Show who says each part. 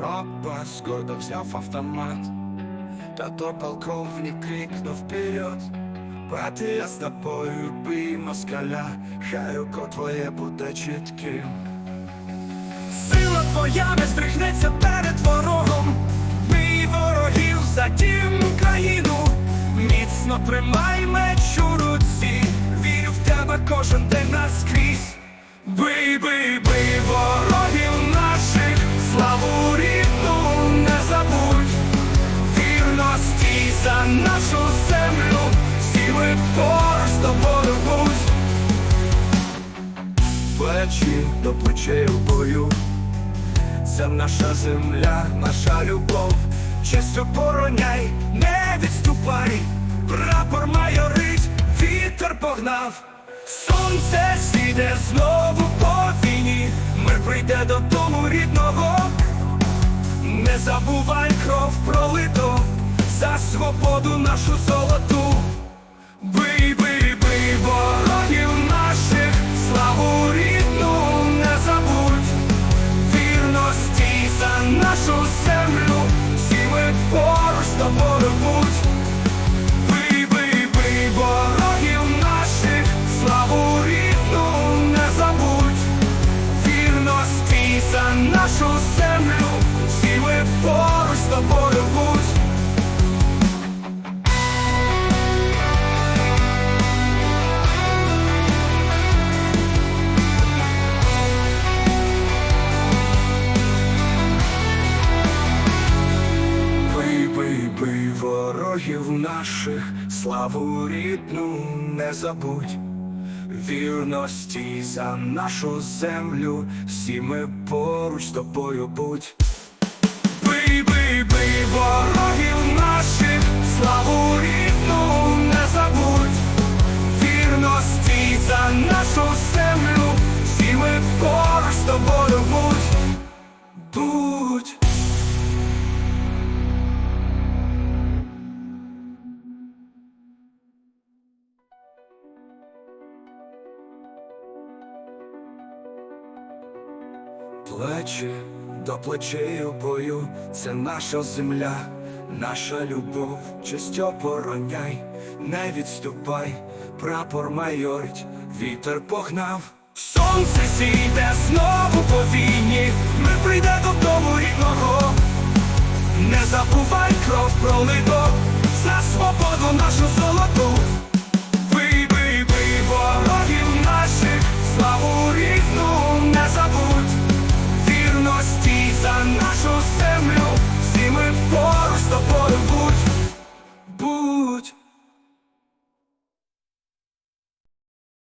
Speaker 1: Ропас гордо взяв автомат, та то полковник крикнув вперед. Брати, я з тобою бий москаля, хай око твоє буде чітким. Сила твоя не стрихнеться перед ворогом, бий ворогів за тім Україну, міцно тримай меч у руці, вірю в тебе кожен день ми поруч з тобою будь. Плечі до плечей у бою. Це наша земля, наша любов, честь обороняй, не відступай, прапор майорить, вітер погнав, сонце сіде знову по війні, мир прийде додому рідного, не забувай кров пролито, за свободу нашу золоту. Нашу землю, всі ми поруч з тобою будь. Ворогів наших, славу рідну не забудь, вірності за нашу землю, всі ми поруч з тобою будь. Бий, бий, бий ворогів наших, Плечі до плечей у бою це наша земля, наша любов, честь опороняй, не відступай, прапор майорить, вітер погнав. Сонце сійде знову по війні, ми прийде додому рідного, не забувай кров пролито за свободу нашу землю.